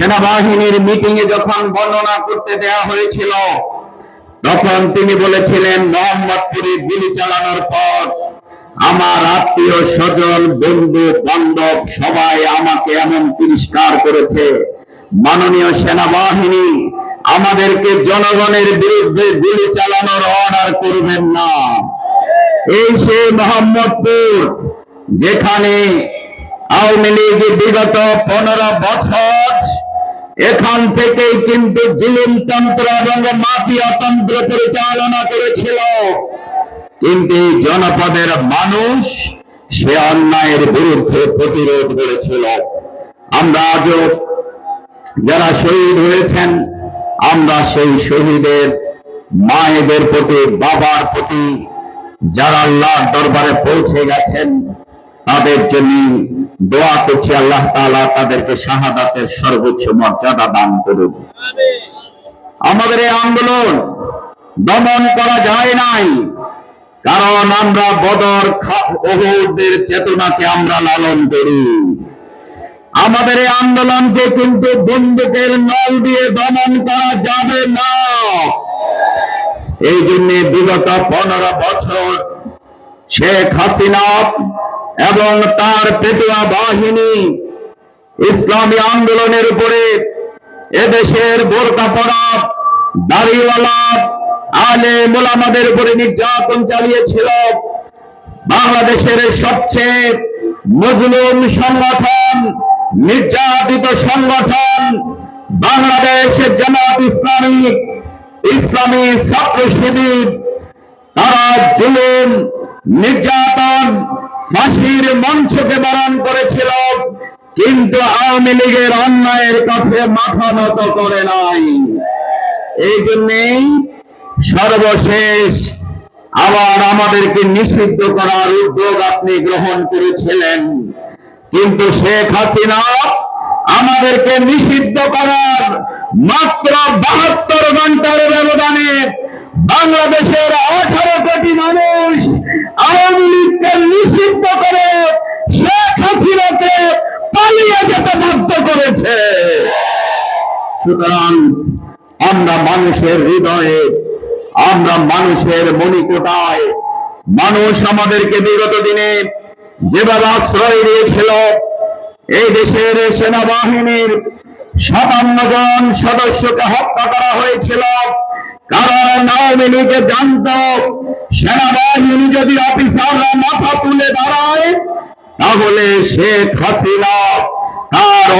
সেনাবাহিনীর মিটিং এ যখন বর্ণনা করতে দেয়া হয়েছিল, তখন তিনি বলেছিলেন, মোহাম্মদপুরে গুলি চালানোর পর আমার আত্মীয় স্বজন, বন্ধু, বান্ধব সবাই আমাকে এমন তিরস্কার করেছে। মাননীয় সেনাবাহিনী, আমাদেরকে জনগণের বিরুদ্ধে গুলি চালানোর অর্ডার করবেন না। এই সে মোহাম্মদপুর, যেখানে আওয়ামী লীগ বিগত পনেরো বছর এখান থেকেই কিন্তু জুলুমতন্ত্র এবং মাফিয়াতন্ত্র পরিচালনা করেছিল। কিন্তু জনপদের মানুষ সে অন্যায়ের বিরুদ্ধে প্রতিরোধ করেছিল। আমরা আজও যারা শহীদ হয়েছেন, আমরা সেই শহীদের মায়েদের প্রতি, বাবার প্রতি, যারা আল্লাহর দরবারে পৌঁছে গেছেন তাদের জন্য দোয়া করছি আল্লাহ তাআলা তাদেরকে শাহাদাতের সর্বোচ্চ মর্যাদা দান করুন আমাদের এই আন্দোলন দমন করা যায় নাই, কারণ আমরা বদর ওহুদের চেতনাকে আমরা লালন করি। আমাদের এই আন্দোলনকে কিন্তু বন্দুকের নল দিয়ে দমন করা যাবে না। এই জন্য বিগত পনেরো বছর শেখ হাসিনা এবং তার পেশোয়া বাহিনী ইসলামী আন্দোলনের উপরে এদেশের বোরকা পড়া দাড়িওয়ালা আলে মোলামাদের উপরে নির্যাতন চালিয়েছিল। বাংলাদেশের সবচেয়ে মজলুম সংগঠন, নির্যাতিত সংগঠন বাংলাদেশ জামাত ইসলামী ইসলামী ছাত্র শিবির তারা জুলুম, নির্যাতন ফাঁসির মঞ্চকে বরণ করেছিল কিন্তু আওয়ামী লীগের অন্যায়ের কাছে মাথা নত করে নাই। এই জন্যেই সর্বশেষ আবার আমাদেরকে নিষিদ্ধ করার উদ্যোগ আপনি গ্রহণ করেছিলেন। কিন্তু শেখ হাসিনা আমাদেরকে নিষিদ্ধ করার মাত্র বাহাত্তর ঘণ্টার ব্যবধানে বাংলাদেশের আঠারো কোটি মানুষ আওয়ামী লীগকে নিষিদ্ধ করে শেখ হাসিনাকে পালিয়ে যেতে বাধ্য করেছে সুতরাং আমরা মানুষের হৃদয়ে, আমরা মানুষের মণিকোটায় মানুষ আমাদেরকে বিগত দিনে যেভাবে আশ্রয় দিয়েছিল, এই দেশের সেনাবাহিনীর সাতান্ন জন সদস্যকে হত্যা করা হয়েছিল। কারণ আওয়ামী লীগে জানত, সেনাবাহিনী যদি অফিসাররা মাথা তুলে দাঁড়ায়, তাহলে শেখ হাসিনা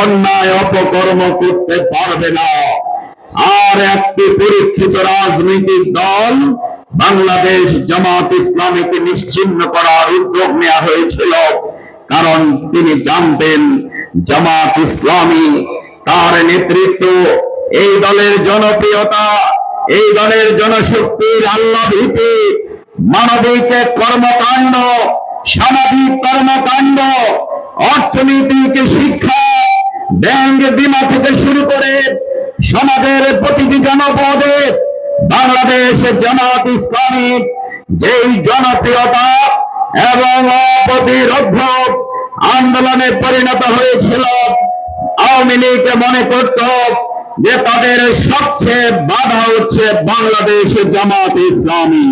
অন্যায় অপকর্ম করতে পারবে না। আর একটি পরীক্ষিত রাজনৈতিক দল বাংলাদেশ জামাত ইসলামীকে নিশ্চিহ্ন করার উদ্যোগ নেওয়া হয়েছিল। কারণ তিনি জানতেন জামাত ইসলামী তার নেতৃত্ব, এই দলের জনপ্রিয়তা, এই দলের জনশক্তির আল্লাহ ভীতি মানবিক কর্মকাণ্ড, সামাজিক কর্মকাণ্ড, অর্থনীতিকে শিক্ষা ব্যাংক বিমা থেকে শুরু করে সমাজের প্রতিটি জনপদে বাংলাদেশ জামাত ইসলামী যেই জনপ্রিয়তা এবং অপ্রতিরোধ আন্দোলনে পরিণত হয়েছিল, আওয়ামী লীগ মনে করত যে তাদের সবচেয়ে বাধা হচ্ছে বাংলাদেশ জামাত ইসলামী।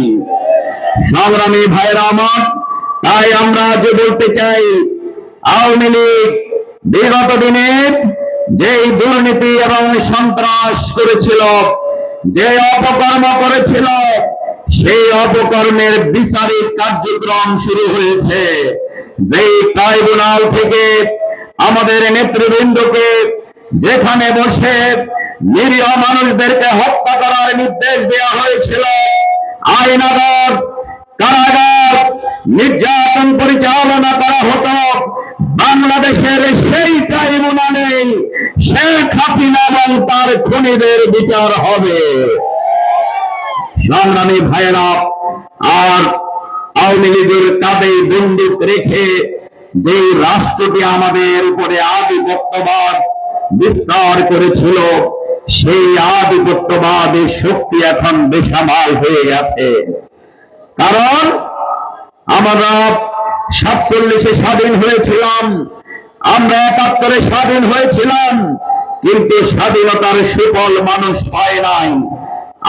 সংগ্রামী ভাইরা আমার, তাই আমরা যে বলতে চাই, আওয়ামী লীগ বিগত দিনে যেই দুর্নীতি এবং সন্ত্রাস করেছিল, যে অপকর্ম করেছিল, সেই অপকর্মের বিচারিক কার্যক্রম শুরু হয়েছে। যেই ট্রাইব্যুনাল থেকে আমাদের নেতৃবৃন্দকে যেখানে বসে নিরীহ মানুষদেরকে হত্যা করার নির্দেশ দেওয়া হয়েছিল, আইনাগর কারাগার নির্যাতন পরিচালনা করা হতো। বাংলাদেশের সেই ট্রাইব্যুনালে শেখ হাসিনা এবং তার খুনিদের বিচার হবে। সংগ্রামী ভাইয়েরা, আর আওয়ামী লীগের কাঁধে বন্দুক রেখে যে রাষ্ট্রটি আমাদের উপরে আধিপত্যবাদ বিস্তার করেছিল, সেই আধিপত্যবাদের শক্তি এখন বেসামাল হয়ে গেছে। কারণ আমরা সাতচল্লিশে স্বাধীন হয়েছিলাম। আমরা একাত্তরে স্বাধীন হয়েছিলাম, কিন্তু স্বাধীনতার সুফল মানুষ পায় নাই।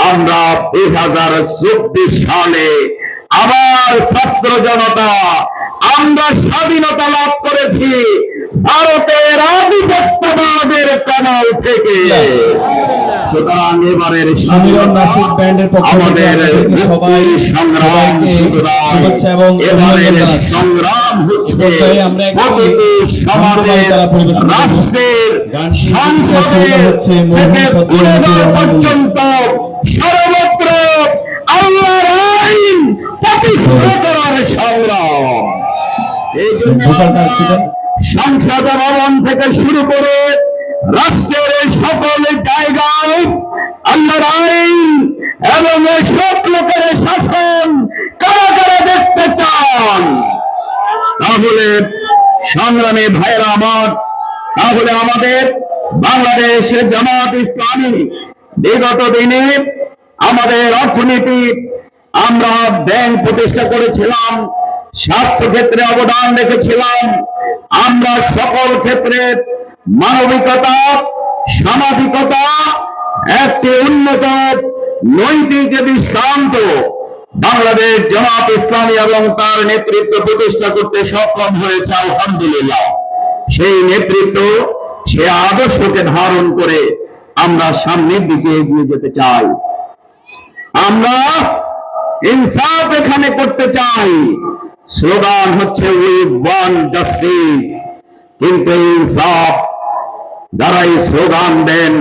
আমরা দুই হাজার চব্বিশ সালে আবার ছাত্র জনতা আমরা স্বাধীনতা লাভ করেছি ভারতের আধিপত্যবাদের কানাল থেকে। সুতরাং এবারের আমাদের সবাই সংগ্রাম। এবারের সংগ্রাম হচ্ছে প্রতিটি সমাজের। রাষ্ট্রের সংসদের পুরোদর পর্যন্ত সর্বত্র আল্লাহর আইন প্রতিষ্ঠা করার সংগ্রাম। এই জন্য সংসদ ভবন থেকে শুরু করে রাষ্ট্রের এই সকল জায়গায় আল্লাহর আইন এবং এই সব লোকের শাসন কারা কারা দেখতে চান? তাহলে সংগ্রামী ভাইরা আমার তাহলে আমাদের বাংলাদেশের জামাত ইসলামী বিগত দিনে আমাদের অর্থনীতি আমরা ব্যাংক প্রতিষ্ঠা করেছিলাম স্বাস্থ্য ক্ষেত্রে অবদান রেখেছিলাম। আমরা সকল ক্ষেত্রে মানবিকতা, সামাজিকতা, একটি উন্নত নৈতিক দৃষ্টান্ত বাংলাদেশ জামাত ইসলামী এবং তার নেতৃত্ব প্রতিষ্ঠা করতে সক্ষম হয়েছে, আলহামদুলিল্লাহ। সেই নেতৃত্ব, সে আদর্শকে ধারণ করে আমরা সামনের দিকে এগিয়ে যেতে চাই। আমরা ইনসাফ এখানে করতে চাই। স্লোগান হচ্ছে কিন্তু ইনসাফ যারা এই স্লোগান দেন,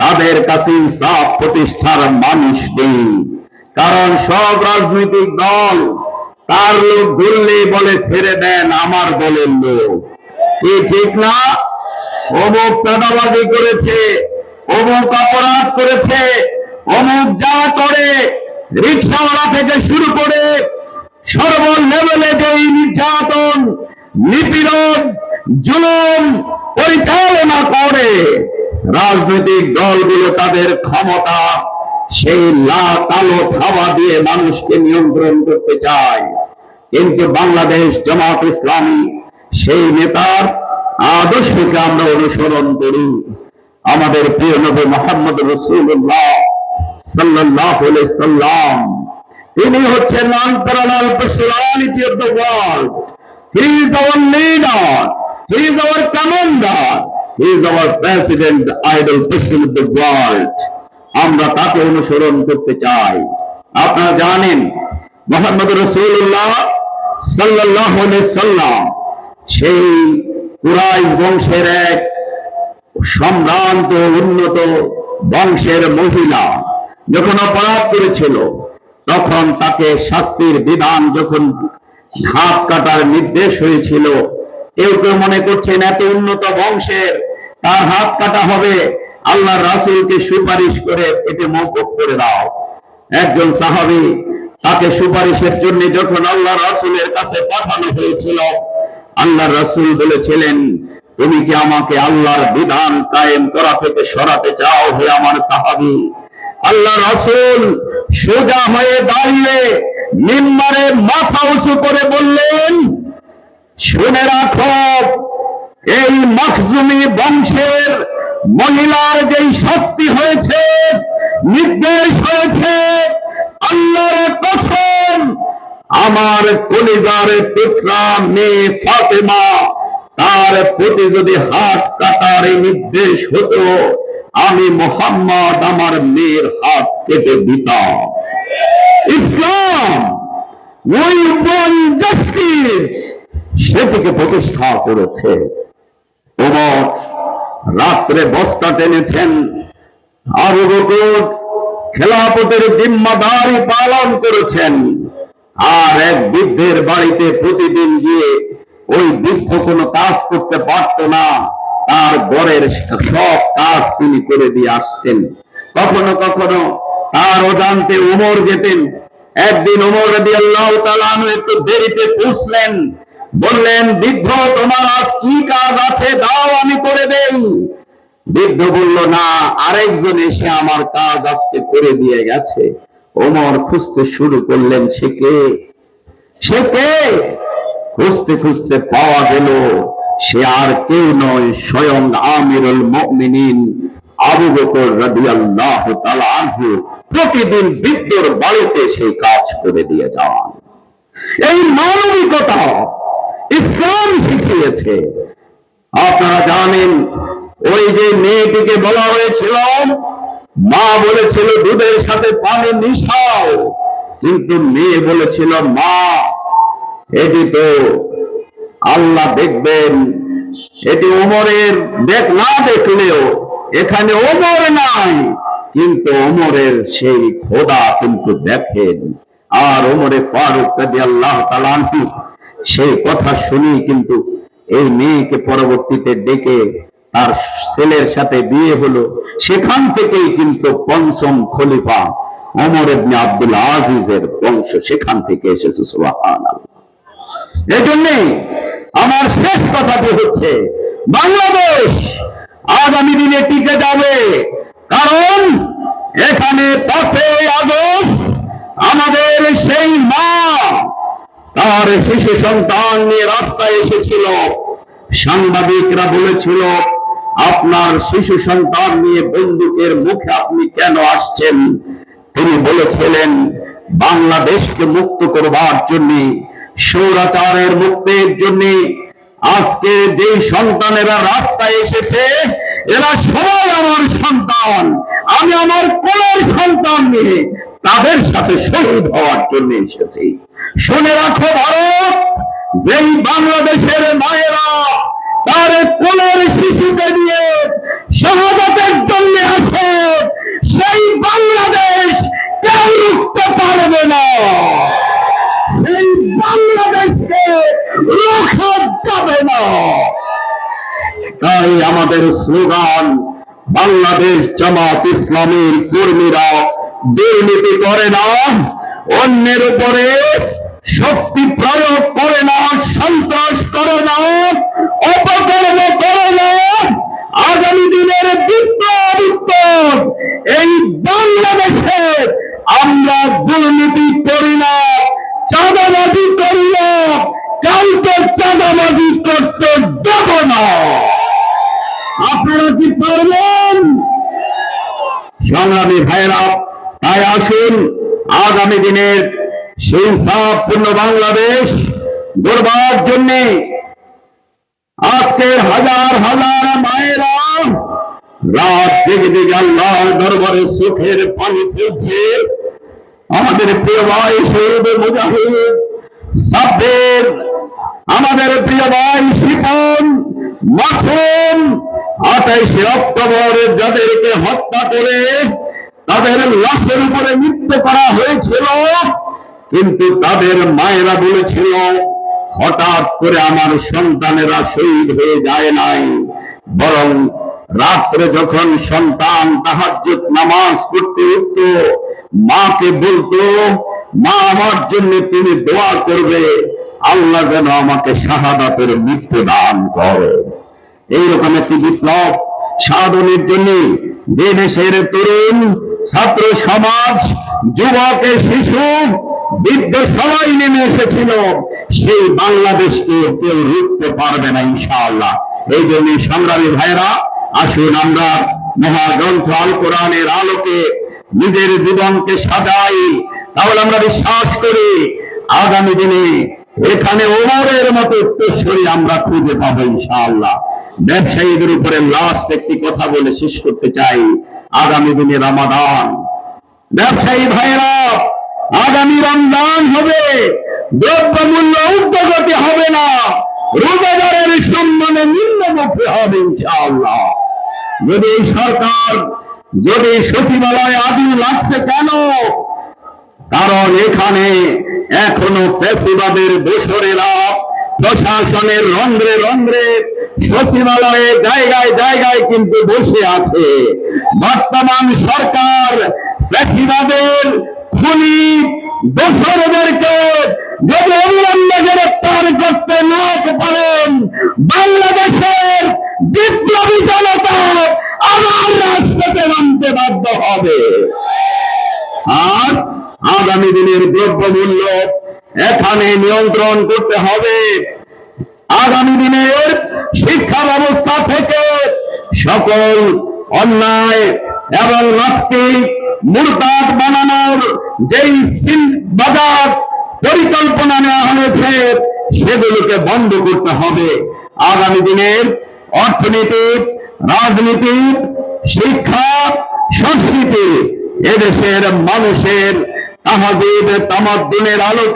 তাদের কাছে ইনসাফ প্রতিষ্ঠার মানুষ নেই। কারণ সব রাজনৈতিক দল, তার লোক ঘুরলে বলে ছেড়ে দেন আমার দলের লোক। কি ঠিক না? অমুক চাঁদাবাজি করেছে, অমুক অপরাধ করেছে, অমুক যা করে, রিক্সাওয়ালা থেকে শুরু করে সর্ব লেভেলে যে নির্যাতন, নিপীড়ন, জুলুম পরিচালনা করে, রাজনৈতিক দলগুলো তাদের ক্ষমতা সেই লা কালো থাবা দিয়ে মানুষকে নিয়ন্ত্রণ করতে চায়। কিন্তু বাংলাদেশ জামাত ইসলামী সেই নেতার আদর্শকে আমরা অনুসরণ করি। আমাদের প্রিয় নবী মোহাম্মদ রসুল্লাহ সাল্লাহ সাল্লাম তিনি হচ্ছেন আন্তরাল personality of the world he is leader he is commander he is president idol person of the world আমরা তাকে অনুসরণ করতে চাই। আপনারা জানেন, মোহাম্মদ রসুল্লাহ সাল্লাহ সাল্লাম সেই কুরাই বংশের এক সম্ভ্রান্ত, উন্নত বংশের মহিলা যখন অপরাধ করেছিল তখন তাকে শাস্তির বিধান যখন হাত কাটার নির্দেশ হয়েছিল, কেউ কেউ মনে করছেন এত উন্নত বংশের, তার হাত কাটা হবে, আল্লাহ রাসুলকে সুপারিশ করে এতে মৌকুব করে দাও। একজন সাহাবি তাকে সুপারিশের জন্য যখন আল্লাহ রাসুলের কাছে পাঠানো হয়েছিল, আল্লাহ রাসুল বলেছিলেন, তুমি কি আমাকে আল্লাহর বিধান কায়েম করা থেকে সরাতে চাও হে আমার সাহাবি? আল্লাহ রাসুল সোজা হয়ে দাঁড়িয়ে নিম্বারে মাথা উঁচু করে বললেন, শুনে রাখো, এই মখজুমি বংশের মহিলার যেই শাস্তি হয়েছে, নির্দেশ হয়েছে, আল্লাহর কসম, আমার কলিজার টুকরা মেয়ে ফাতেমা, তার প্রতি যদি হাত কাটার নির্দেশ হতো আমি মোহাম্মদ আমার মেয়ের হাত কেটে দিতাম। ইসলাম, ওই জাস্টিস, সেটিকে প্রতিষ্ঠা করেছে। ওমর রাত্রে বস্তা টেনেছেন আবু বকর খেলাপতের জিম্মাদারি পালন করেছেন। আর এক বৃদ্ধের বাড়িতে প্রতিদিন গিয়ে ওই বৃদ্ধ কোনো কাজ করতে পারত না। তার ঘরের সব কাজ তিনি করে দিয়ে আসতেন। কখনো কখনো তার অজান্তে উমর যেতেন। একদিন উমর রবি আল্লাহ একটু দেরিতে পুষলেন বললেন, বৃদ্ধ, তোমার আজ কি কাজ আছে? দাও, আমি করে দেই। বৃদ্ধ বলল, না, আরেকজন এসে আমার কাজ আজকে করে দিয়ে গেছে। ওমর খুঁজতে শুরু করলেন, সে কে? সে কে? খুঁজতে খুঁজতে পাওয়া গেল সে আর কেউ নয়, স্বয়ং আমিরুল মুমিনিন আবু বকর রাদিয়াল্লাহু তাআলা আনহু প্রতিদিন বৃদ্ধর বাড়িতে সেই কাজ করে দিয়ে যান। এই মানবিকতা ইসলাম শিখিয়েছে। আপনারা জানেন, ওই যে মেয়েটিকে বলা হয়েছিল, মা বলেছিল, দুধের সাথে পানি মিশাও। কিন্তু মেয়ে বলেছিল, মা এটি তো আল্লাহ দেখবেন এটি ওমরের দেখ না দেখলেও এখানে ওমর নাই, কিন্তু ওমরের সেই খোদা কিন্তু দেখেন। আর ওমরে ফারুক কাদি আল্লাহ তালান্তি সেই কথা শুনি কিন্তু এই মেয়েকে পরবর্তীতে ডেকে তার ছেলের সাথে বিয়ে হলো। সেখান থেকেই কিন্তু পঞ্চম খলিফা ওমর ইবনে আব্দুল আজিজের বংশ সেখান থেকে এসেছে, সুবহানাল্লাহ। এই জন্যে আমার শেষ কথাটি হচ্ছে, বাংলাদেশ আগামী দিনে টিকে যাবে। কারণ এখানে পাঁচই আগস্ট আমাদের সেই মা, তার শিশু সন্তান নিয়ে রাস্তায় এসেছিল। সাংবাদিকরা বলেছিল, আপনার শিশু সন্তান নিয়ে বন্দুকের মুখে আপনি কেন আসছেন? তিনি বলেছিলেন, বাংলাদেশকে মুক্ত করবার জন্য সৌরাচারের মুক্তির জন্য আজকে যে সন্তানেরা রাস্তায় এসেছে, এরা সবাই আমার সন্তান। আমি আমার কোলের সন্তান নিয়ে তাদের সাথে শহীদ হওয়ার জন্য এসেছি। শুনে রাখো ভারত, যেই বাংলাদেশের মায়েরা তার কোলের শিশুকে নিয়ে শাহাদাতের জন্য আসে, সেই বাংলাদেশ কেউ রুখতে পারবে না। এই বাংলাদেশকে রোখা যাবে না। তাই আমাদের স্লোগান, বাংলাদেশ জামাত ইসলামের কর্মীরা দুর্নীতি করে না, অন্যের উপরে শক্তি প্রয়োগ করে না, সন্ত্রাস করে না, অপকর্ম করে না। আগামী দিনের বিপ্লব এই বাংলাদেশে আমরা দুর্নীতি করি না। চাঁদাবাজি করি না কাউকে চাঁদাবাজি করতে দেব না। আপনারা কি পারবেন? সংগ্রামী ভাইরা তাই আসুন, আগামী দিনের সেই পূর্ণ বাংলাদেশ গড়বার জন্য আজকে হাজার হাজার মায়েরা রাত জেগে জেগে আল্লাহর দরবারে সুখের পানি ফেলছে আমাদের প্রিয় ভাই শহীদ মুজাহিদ আমাদের প্রিয় ভাই শিপন মাসুম, আঠাইশে অক্টোবর যাদেরকে হত্যা করে তাদের লাশের উপরে মৃত্যু করা হয়েছিল, কিন্তু তাদের মায়েরা বলেছিল, হঠাৎ করে আমার সন্তানেরা শহীদ হয়ে যায় নাই। বরং রাত্রে যখন সন্তান তাহাজ্জুদ নামাজ পড়তে উঠত মাকে বলতো, মা, আমার জন্য তুমি দোয়া করবে। আল্লাহ যেন আমাকে শাহাদাতের মৃত্যু দান করে। এইরকম একটি বিপ্লব সাধনের জন্য যে দেশের তরুণ, ছাত্র সমাজ যুবকের শিশু, বৃদ্ধ সবাই নেমে এসেছিল, সেই বাংলাদেশকে কেউ রুখতে পারবে না ইনশাআল্লাহ। এই জন্য সংগ্রামী ভাইরা আসুন আমরা মহাগ্রন্থ আল কোরআনের আলোকে নিজের জীবনকে সাজাই, তাহলে আমরা বিশ্বাস করি, আগামী দিনে এখানে ওমরের মতো উত্তরস্বরী আমরা খুঁজে পাবো ইনশাআল্লাহ। ব্যবসায়ীদের উপরে লাস্ট একটি কথা বলে শেষ করতে চাই, আগামী দিনে রামাদান। ব্যবসায়ী ভাইরা আগামী রমজান হবে দ্রব্য মূল্য উদ্যোগতি হবে না, রোজাদারের সম্মানে নিম্নমুখী হবে ইনশাআল্লাহ। যদি সরকার যদি সচিবালয় আদি লাগছে কেন? কারণ এখানে এখনও ফেসিবাদের দোসরেরা প্রশাসনের রন্ধ্রে রন্ধ্রে সচিবালয়ে জায়গায় জায়গায় কিন্তু বসে আছে। বর্তমান সরকার ফেসিবাদের খুনি দোসরদেরকে যদি অবিলম্বে গ্রেপ্তার করতে না পারেন, বাংলাদেশের বিপ্লবী জনতা আবার রাজপথে নামতে বাধ্য হবে। আর আগামী দিনের দ্রব্য মূল্য এখানে নিয়ন্ত্রণ করতে হবে। আগামী দিনের শিক্ষা ব্যবস্থা থেকে সকল অন্যায় এবং নাস্তিক মুরতাদ বানানোর যেই বাজার পরিকল্পনা নেওয়া হয়েছে, সেগুলোকে বন্ধ করতে হবে। আগামী দিনের অর্থনীতি রাজনীতি শিক্ষা সংস্কৃতি এদেশের মানুষের তাহাদের তামাদ্দিনের আলোকে